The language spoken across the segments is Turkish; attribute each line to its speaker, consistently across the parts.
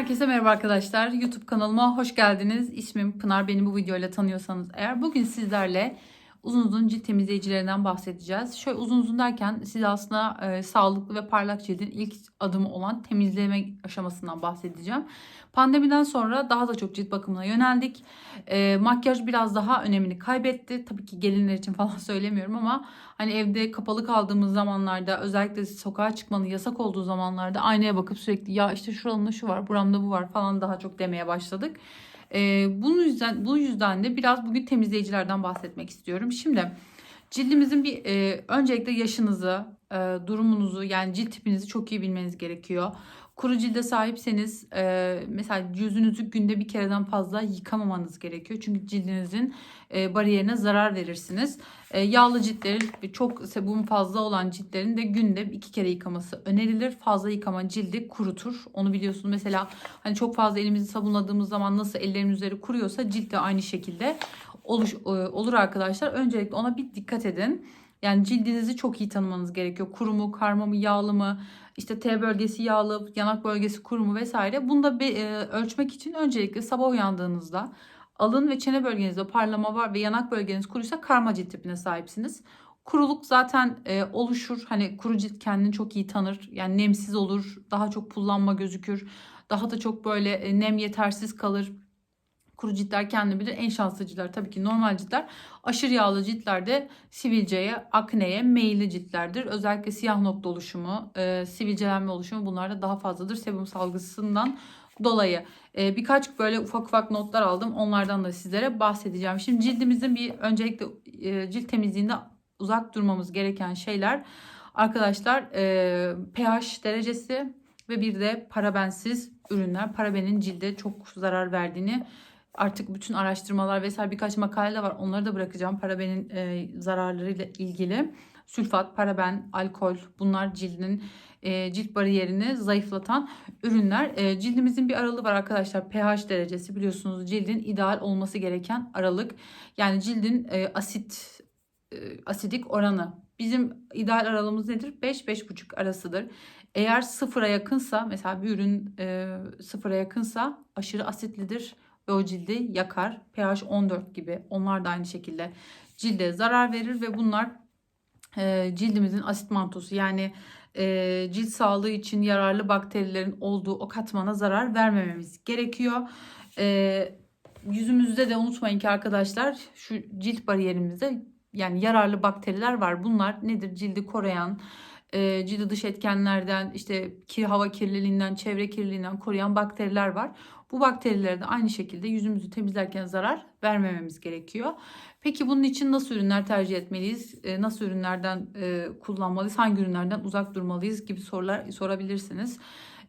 Speaker 1: Herkese merhaba arkadaşlar. YouTube kanalıma hoş geldiniz. İsmim Pınar. Beni bu videoyla tanıyorsanız eğer bugün sizlerle uzun uzun cilt temizleyicilerinden bahsedeceğiz. Şöyle uzun uzun derken size aslında e, sağlıklı ve parlak cildin ilk adımı olan temizleme aşamasından bahsedeceğim. Pandemiden sonra daha da çok cilt bakımına yöneldik. E, makyaj biraz daha önemini kaybetti. Tabii ki gelinler için falan söylemiyorum ama hani evde kapalı kaldığımız zamanlarda özellikle sokağa çıkmanın yasak olduğu zamanlarda aynaya bakıp sürekli ya işte şuramda şu var, buramda bu var falan daha çok demeye başladık. Ee, bunun yüzden bu yüzden de biraz bugün temizleyicilerden bahsetmek istiyorum. Şimdi cildimizin bir e, öncelikle yaşınızı, e, durumunuzu yani cilt tipinizi çok iyi bilmeniz gerekiyor. Kuru cilde sahipseniz e, mesela yüzünüzü günde bir kereden fazla yıkamamanız gerekiyor. Çünkü cildinizin e, bariyerine zarar verirsiniz. E, yağlı ciltlerin çok sebum fazla olan ciltlerin de günde iki kere yıkaması önerilir. Fazla yıkama cildi kurutur. Onu biliyorsunuz. Mesela hani çok fazla elimizi sabunladığımız zaman nasıl ellerin üzeri kuruyorsa cilt de aynı şekilde oluş, e, olur arkadaşlar. Öncelikle ona bir dikkat edin. Yani cildinizi çok iyi tanımanız gerekiyor. Kuru mu, karma mı, yağlı mı, işte T bölgesi yağlı, yanak bölgesi kuru mu vesaire. Bunu da bir, e, ölçmek için öncelikle sabah uyandığınızda alın ve çene bölgenizde parlama var ve yanak bölgeniz kuruysa karma cilt tipine sahipsiniz. Kuruluk zaten e, oluşur. Hani kuru cilt kendini çok iyi tanır. Yani nemsiz olur, daha çok pullanma gözükür. Daha da çok böyle e, nem yetersiz kalır. Kuru ciltler kendini bilir. En şanslı ciltler tabii ki normal ciltler. Aşırı yağlı ciltlerde sivilceye, akneye meyilli ciltlerdir. Özellikle siyah nokta oluşumu, e, sivilcelenme oluşumu bunlarda daha fazladır. Sebum salgısından dolayı. E, birkaç böyle ufak ufak notlar aldım. Onlardan da sizlere bahsedeceğim. Şimdi cildimizin bir öncelikle e, cilt temizliğinde uzak durmamız gereken şeyler arkadaşlar e, pH derecesi ve bir de parabensiz ürünler. Parabenin cilde çok zarar verdiğini artık bütün araştırmalar vesaire birkaç makale de var. Onları da bırakacağım parabenin e, zararlarıyla ilgili. Sülfat, paraben, alkol bunlar cildin e, cilt bariyerini zayıflatan ürünler. E, cildimizin bir aralığı var arkadaşlar. pH derecesi biliyorsunuz cildin ideal olması gereken aralık. Yani cildin e, asit e, asidik oranı. Bizim ideal aralığımız nedir? 5-5,5 arasıdır. Eğer sıfıra yakınsa mesela bir ürün e, sıfıra yakınsa aşırı asitlidir ve o cildi yakar. pH 14 gibi onlar da aynı şekilde cilde zarar verir ve bunlar e, cildimizin asit mantosu yani e, cilt sağlığı için yararlı bakterilerin olduğu o katmana zarar vermememiz gerekiyor. E, yüzümüzde de unutmayın ki arkadaşlar şu cilt bariyerimizde yani yararlı bakteriler var. Bunlar nedir? Cildi koruyan, e, cildi dış etkenlerden, işte ki hava kirliliğinden, çevre kirliliğinden koruyan bakteriler var. Bu bakterilere de aynı şekilde yüzümüzü temizlerken zarar vermememiz gerekiyor. Peki bunun için nasıl ürünler tercih etmeliyiz? E, nasıl ürünlerden e, kullanmalıyız? Hangi ürünlerden uzak durmalıyız gibi sorular sorabilirsiniz.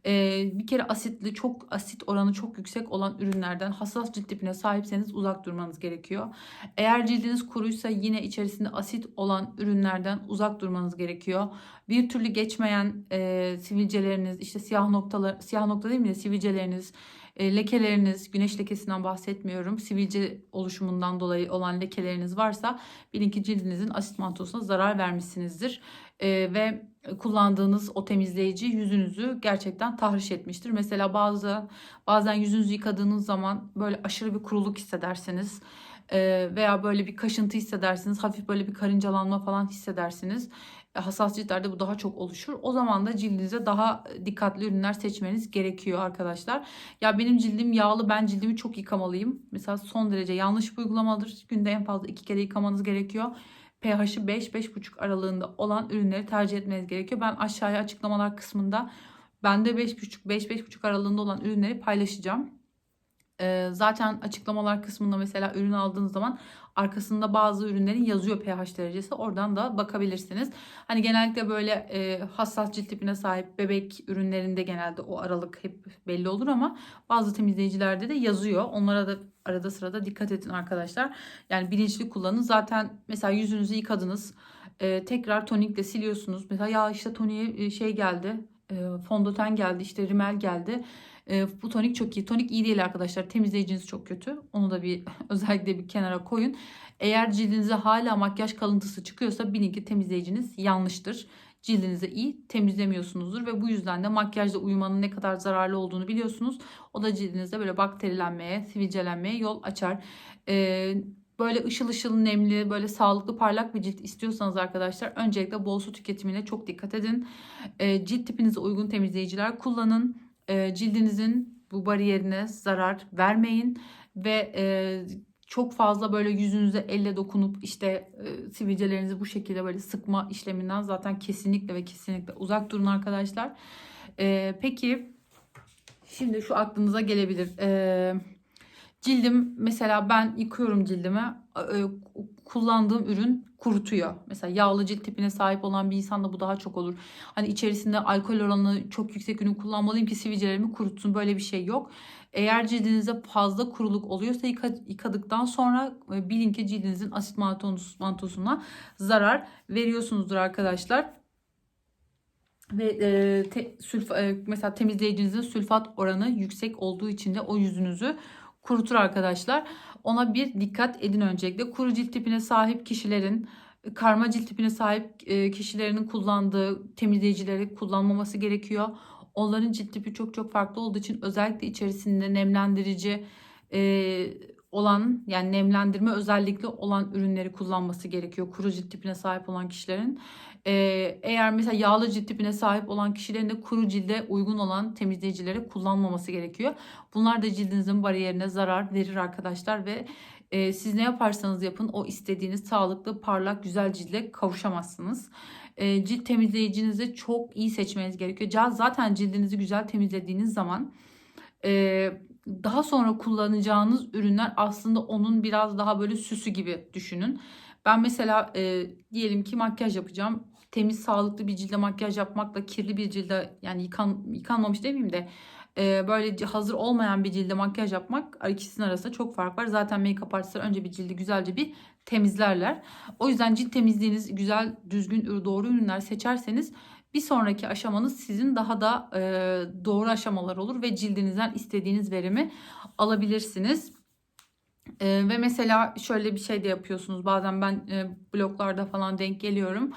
Speaker 1: E, bir kere asitli çok asit oranı çok yüksek olan ürünlerden hassas cilt tipine sahipseniz uzak durmanız gerekiyor. Eğer cildiniz kuruysa yine içerisinde asit olan ürünlerden uzak durmanız gerekiyor. Bir türlü geçmeyen e, sivilceleriniz işte siyah noktalar siyah nokta değil mi sivilceleriniz lekeleriniz, güneş lekesinden bahsetmiyorum. Sivilce oluşumundan dolayı olan lekeleriniz varsa bilin ki cildinizin asit mantosuna zarar vermişsinizdir. E, ve kullandığınız o temizleyici yüzünüzü gerçekten tahriş etmiştir. Mesela bazı bazen yüzünüzü yıkadığınız zaman böyle aşırı bir kuruluk hissedersiniz e, veya böyle bir kaşıntı hissedersiniz, hafif böyle bir karıncalanma falan hissedersiniz hassas ciltlerde bu daha çok oluşur. O zaman da cildinize daha dikkatli ürünler seçmeniz gerekiyor arkadaşlar. Ya benim cildim yağlı ben cildimi çok yıkamalıyım. Mesela son derece yanlış bir uygulamadır. Günde en fazla iki kere yıkamanız gerekiyor. pH'i 5-5,5 aralığında olan ürünleri tercih etmeniz gerekiyor. Ben aşağıya açıklamalar kısmında bende 5,5-5-5,5 aralığında olan ürünleri paylaşacağım. Ee, zaten açıklamalar kısmında mesela ürün aldığınız zaman arkasında bazı ürünlerin yazıyor pH derecesi. Oradan da bakabilirsiniz. Hani genellikle böyle e, hassas cilt tipine sahip bebek ürünlerinde genelde o aralık hep belli olur ama bazı temizleyicilerde de yazıyor. Onlara da arada sırada dikkat edin arkadaşlar. Yani bilinçli kullanın. Zaten mesela yüzünüzü yıkadınız. E, tekrar tonikle siliyorsunuz. Mesela ya işte toniğe e, şey geldi fondöten geldi, işte rimel geldi. E, bu tonik çok iyi. Tonik iyi değil arkadaşlar. Temizleyiciniz çok kötü. Onu da bir özellikle bir kenara koyun. Eğer cildinize hala makyaj kalıntısı çıkıyorsa bilin ki temizleyiciniz yanlıştır. Cildinizi iyi temizlemiyorsunuzdur ve bu yüzden de makyajla uyumanın ne kadar zararlı olduğunu biliyorsunuz. O da cildinizde böyle bakterilenmeye, sivilcelenmeye yol açar. Ee, böyle ışıl ışıl nemli, böyle sağlıklı, parlak bir cilt istiyorsanız arkadaşlar öncelikle bol su tüketimine çok dikkat edin. Ee, cilt tipinize uygun temizleyiciler kullanın. Ee, cildinizin bu bariyerine zarar vermeyin ve e, çok fazla böyle yüzünüze elle dokunup işte e, sivilcelerinizi bu şekilde böyle sıkma işleminden zaten kesinlikle ve kesinlikle uzak durun arkadaşlar. E, peki şimdi şu aklınıza gelebilir. E, cildim mesela ben yıkıyorum cildimi kullandığım ürün kurutuyor. Mesela yağlı cilt tipine sahip olan bir insanda bu daha çok olur. Hani içerisinde alkol oranı çok yüksek ürün kullanmalıyım ki sivilcelerimi kurutsun. Böyle bir şey yok. Eğer cildinizde fazla kuruluk oluyorsa yıkadıktan sonra e, bilin ki cildinizin asit mantosuna zarar veriyorsunuzdur arkadaşlar. Ve e, te, sülf, e, mesela temizleyicinizin sülfat oranı yüksek olduğu için de o yüzünüzü kurutur arkadaşlar. Ona bir dikkat edin öncelikle. Kuru cilt tipine sahip kişilerin karma cilt tipine sahip e, kişilerin kullandığı temizleyicileri kullanmaması gerekiyor. Onların cilt tipi çok çok farklı olduğu için özellikle içerisinde nemlendirici e, olan yani nemlendirme özellikli olan ürünleri kullanması gerekiyor kuru cilt tipine sahip olan kişilerin. Ee, eğer mesela yağlı cilt tipine sahip olan kişilerin de kuru cilde uygun olan temizleyicileri kullanmaması gerekiyor. Bunlar da cildinizin bariyerine zarar verir arkadaşlar ve e, siz ne yaparsanız yapın o istediğiniz sağlıklı, parlak, güzel cilde kavuşamazsınız. E, cilt temizleyicinizi çok iyi seçmeniz gerekiyor. Zaten cildinizi güzel temizlediğiniz zaman e, daha sonra kullanacağınız ürünler aslında onun biraz daha böyle süsü gibi düşünün. Ben mesela e, diyelim ki makyaj yapacağım. Temiz, sağlıklı bir cilde makyaj yapmakla kirli bir cilde yani yıkan, yıkanmamış demeyeyim de e, böyle hazır olmayan bir cilde makyaj yapmak ikisinin arasında çok fark var. Zaten make-up artistler önce bir cildi güzelce bir temizlerler. O yüzden cilt temizliğiniz güzel, düzgün, doğru ürünler seçerseniz bir sonraki aşamanız sizin daha da e, doğru aşamalar olur ve cildinizden istediğiniz verimi alabilirsiniz. E, ve mesela şöyle bir şey de yapıyorsunuz. Bazen ben e, bloglarda falan denk geliyorum.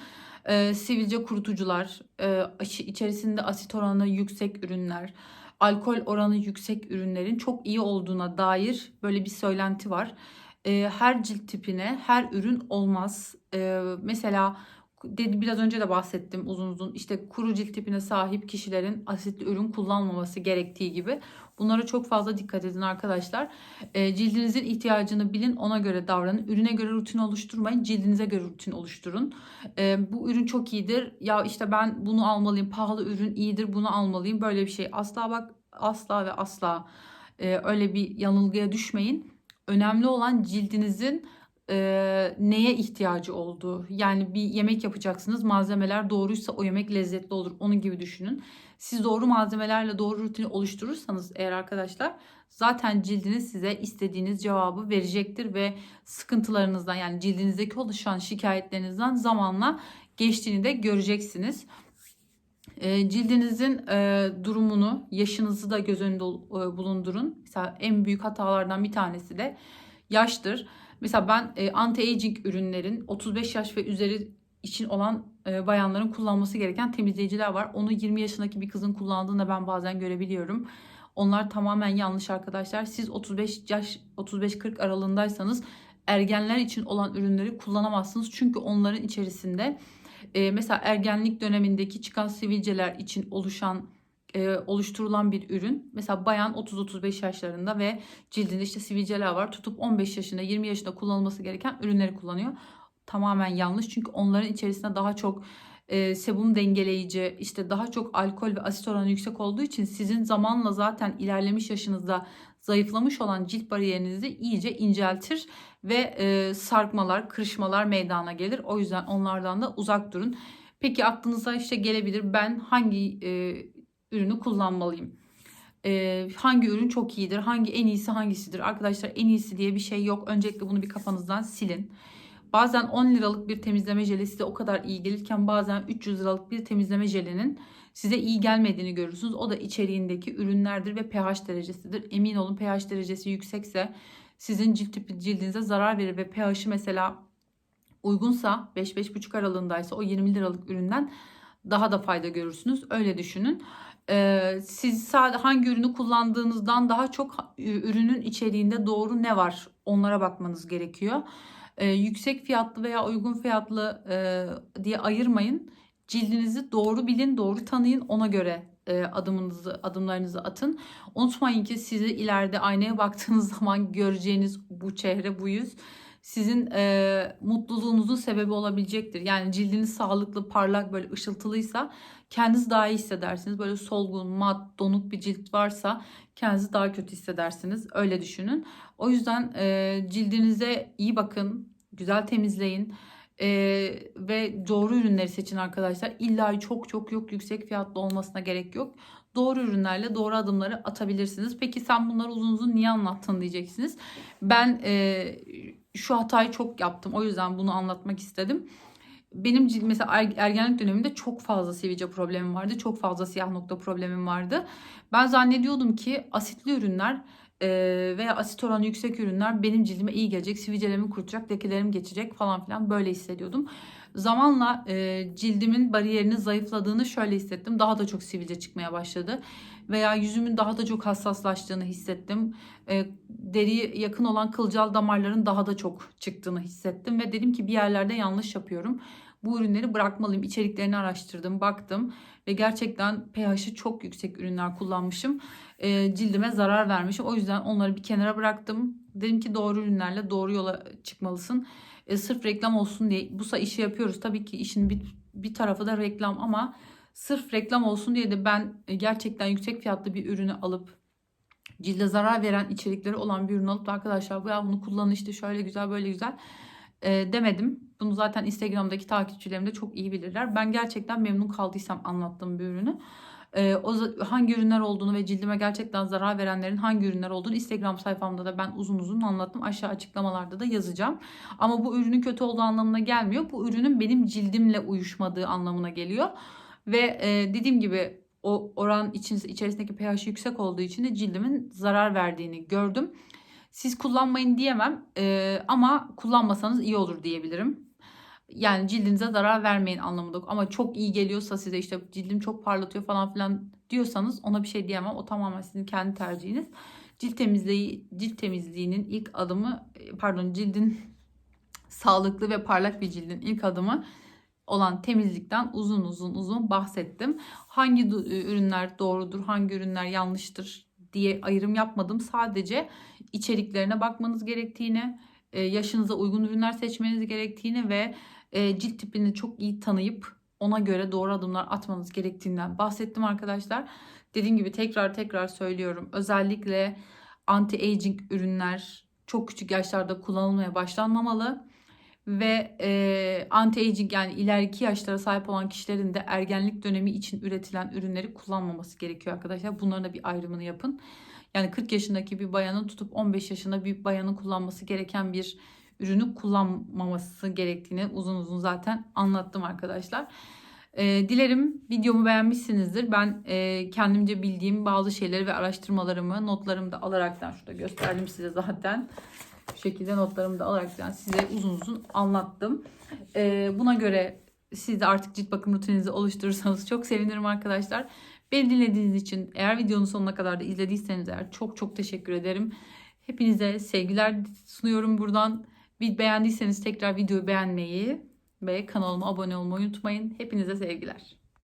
Speaker 1: E, sivilce kurutucular, e, içerisinde asit oranı yüksek ürünler, alkol oranı yüksek ürünlerin çok iyi olduğuna dair böyle bir söylenti var. E, her cilt tipine her ürün olmaz. E, mesela dedi biraz önce de bahsettim uzun uzun işte kuru cilt tipine sahip kişilerin asitli ürün kullanmaması gerektiği gibi bunlara çok fazla dikkat edin arkadaşlar. E, cildinizin ihtiyacını bilin ona göre davranın. Ürüne göre rutin oluşturmayın cildinize göre rutin oluşturun. E, bu ürün çok iyidir ya işte ben bunu almalıyım pahalı ürün iyidir bunu almalıyım böyle bir şey asla bak asla ve asla e, öyle bir yanılgıya düşmeyin. Önemli olan cildinizin e, neye ihtiyacı olduğu. Yani bir yemek yapacaksınız. Malzemeler doğruysa o yemek lezzetli olur. Onun gibi düşünün. Siz doğru malzemelerle doğru rutini oluşturursanız eğer arkadaşlar zaten cildiniz size istediğiniz cevabı verecektir ve sıkıntılarınızdan yani cildinizdeki oluşan şikayetlerinizden zamanla geçtiğini de göreceksiniz. E, cildinizin e, durumunu, yaşınızı da göz önünde e, bulundurun. Mesela en büyük hatalardan bir tanesi de yaştır. Mesela ben e, anti-aging ürünlerin 35 yaş ve üzeri için olan e, bayanların kullanması gereken temizleyiciler var. Onu 20 yaşındaki bir kızın kullandığını ben bazen görebiliyorum. Onlar tamamen yanlış arkadaşlar. Siz 35 yaş 35-40 aralığındaysanız ergenler için olan ürünleri kullanamazsınız. Çünkü onların içerisinde e, mesela ergenlik dönemindeki çıkan sivilceler için oluşan e, oluşturulan bir ürün. Mesela bayan 30-35 yaşlarında ve cildinde işte sivilceler var. Tutup 15 yaşında 20 yaşında kullanılması gereken ürünleri kullanıyor. Tamamen yanlış çünkü onların içerisinde daha çok e, sebum dengeleyici işte daha çok alkol ve asit oranı yüksek olduğu için sizin zamanla zaten ilerlemiş yaşınızda zayıflamış olan cilt bariyerinizi iyice inceltir ve e, sarkmalar, kırışmalar meydana gelir. O yüzden onlardan da uzak durun. Peki aklınıza işte gelebilir ben hangi e, ürünü kullanmalıyım? E, hangi ürün çok iyidir? Hangi en iyisi hangisidir? Arkadaşlar en iyisi diye bir şey yok. Öncelikle bunu bir kafanızdan silin. Bazen 10 liralık bir temizleme jeli size o kadar iyi gelirken bazen 300 liralık bir temizleme jelinin size iyi gelmediğini görürsünüz. O da içeriğindeki ürünlerdir ve pH derecesidir. Emin olun pH derecesi yüksekse sizin cilt tipi cildinize zarar verir ve pH'i mesela uygunsa 5-5,5 aralığındaysa o 20 liralık üründen daha da fayda görürsünüz. Öyle düşünün. Ee, siz sadece hangi ürünü kullandığınızdan daha çok ürünün içeriğinde doğru ne var onlara bakmanız gerekiyor. Ee, yüksek fiyatlı veya uygun fiyatlı e, diye ayırmayın. Cildinizi doğru bilin, doğru tanıyın. Ona göre e, adımınızı, adımlarınızı atın. Unutmayın ki sizi ileride aynaya baktığınız zaman göreceğiniz bu çehre, bu yüz sizin e, mutluluğunuzun sebebi olabilecektir. Yani cildiniz sağlıklı, parlak, böyle ışıltılıysa kendinizi daha iyi hissedersiniz. Böyle solgun, mat, donuk bir cilt varsa kendinizi daha kötü hissedersiniz. Öyle düşünün. O yüzden e, cildinize iyi bakın, güzel temizleyin. Ee, ve doğru ürünleri seçin arkadaşlar. İlla çok çok yok yüksek fiyatlı olmasına gerek yok. Doğru ürünlerle doğru adımları atabilirsiniz. Peki sen bunları uzun uzun niye anlattın diyeceksiniz. Ben e, şu hatayı çok yaptım. O yüzden bunu anlatmak istedim. Benim mesela er, ergenlik döneminde çok fazla sivilce problemim vardı. Çok fazla siyah nokta problemim vardı. Ben zannediyordum ki asitli ürünler e, veya asit oranı yüksek ürünler benim cildime iyi gelecek. Sivilcelerimi kurutacak, lekelerim geçecek falan filan böyle hissediyordum. Zamanla e, cildimin bariyerinin zayıfladığını şöyle hissettim. Daha da çok sivilce çıkmaya başladı. Veya yüzümün daha da çok hassaslaştığını hissettim. E, deriye yakın olan kılcal damarların daha da çok çıktığını hissettim. Ve dedim ki bir yerlerde yanlış yapıyorum. Bu ürünleri bırakmalıyım. İçeriklerini araştırdım, baktım. Ve gerçekten pH'i çok yüksek ürünler kullanmışım. E, cildime zarar vermişim. O yüzden onları bir kenara bıraktım. Dedim ki doğru ürünlerle doğru yola çıkmalısın e, sırf reklam olsun diye bu işi yapıyoruz. Tabii ki işin bir, bir tarafı da reklam ama sırf reklam olsun diye de ben e, gerçekten yüksek fiyatlı bir ürünü alıp cilde zarar veren içerikleri olan bir ürün alıp da arkadaşlar bu ya bunu kullanın işte şöyle güzel böyle güzel e, demedim. Bunu zaten Instagram'daki takipçilerim de çok iyi bilirler. Ben gerçekten memnun kaldıysam anlattığım bir ürünü e, o hangi ürünler olduğunu ve cildime gerçekten zarar verenlerin hangi ürünler olduğunu Instagram sayfamda da ben uzun uzun anlattım. Aşağı açıklamalarda da yazacağım. Ama bu ürünün kötü olduğu anlamına gelmiyor. Bu ürünün benim cildimle uyuşmadığı anlamına geliyor. Ve e, dediğim gibi o oran içerisindeki pH yüksek olduğu için de cildimin zarar verdiğini gördüm. Siz kullanmayın diyemem e, ama kullanmasanız iyi olur diyebilirim. Yani cildinize zarar vermeyin anlamında. Ama çok iyi geliyorsa size işte cildim çok parlatıyor falan filan diyorsanız ona bir şey diyemem. O tamamen sizin kendi tercihiniz. Cilt temizliği, cilt temizliğinin ilk adımı pardon cildin sağlıklı ve parlak bir cildin ilk adımı olan temizlikten uzun uzun uzun bahsettim. Hangi ürünler doğrudur, hangi ürünler yanlıştır diye ayrım yapmadım. Sadece içeriklerine bakmanız gerektiğini, yaşınıza uygun ürünler seçmeniz gerektiğini ve e, cilt tipini çok iyi tanıyıp ona göre doğru adımlar atmanız gerektiğinden bahsettim arkadaşlar. Dediğim gibi tekrar tekrar söylüyorum. Özellikle anti-aging ürünler çok küçük yaşlarda kullanılmaya başlanmamalı. Ve e, anti-aging yani ileriki yaşlara sahip olan kişilerin de ergenlik dönemi için üretilen ürünleri kullanmaması gerekiyor arkadaşlar. Bunların da bir ayrımını yapın. Yani 40 yaşındaki bir bayanın tutup 15 yaşında bir bayanın kullanması gereken bir ürünü kullanmaması gerektiğini uzun uzun zaten anlattım arkadaşlar. E, dilerim videomu beğenmişsinizdir. Ben e, kendimce bildiğim bazı şeyleri ve araştırmalarımı notlarımı da alaraktan şurada gösterdim size zaten. Bu şekilde notlarımı da alaraktan size uzun uzun anlattım. E, buna göre siz de artık cilt bakım rutininizi oluşturursanız çok sevinirim arkadaşlar. Beni dinlediğiniz için eğer videonun sonuna kadar da izlediyseniz eğer çok çok teşekkür ederim. Hepinize sevgiler sunuyorum buradan. Beğendiyseniz tekrar videoyu beğenmeyi ve kanalıma abone olmayı unutmayın. Hepinize sevgiler.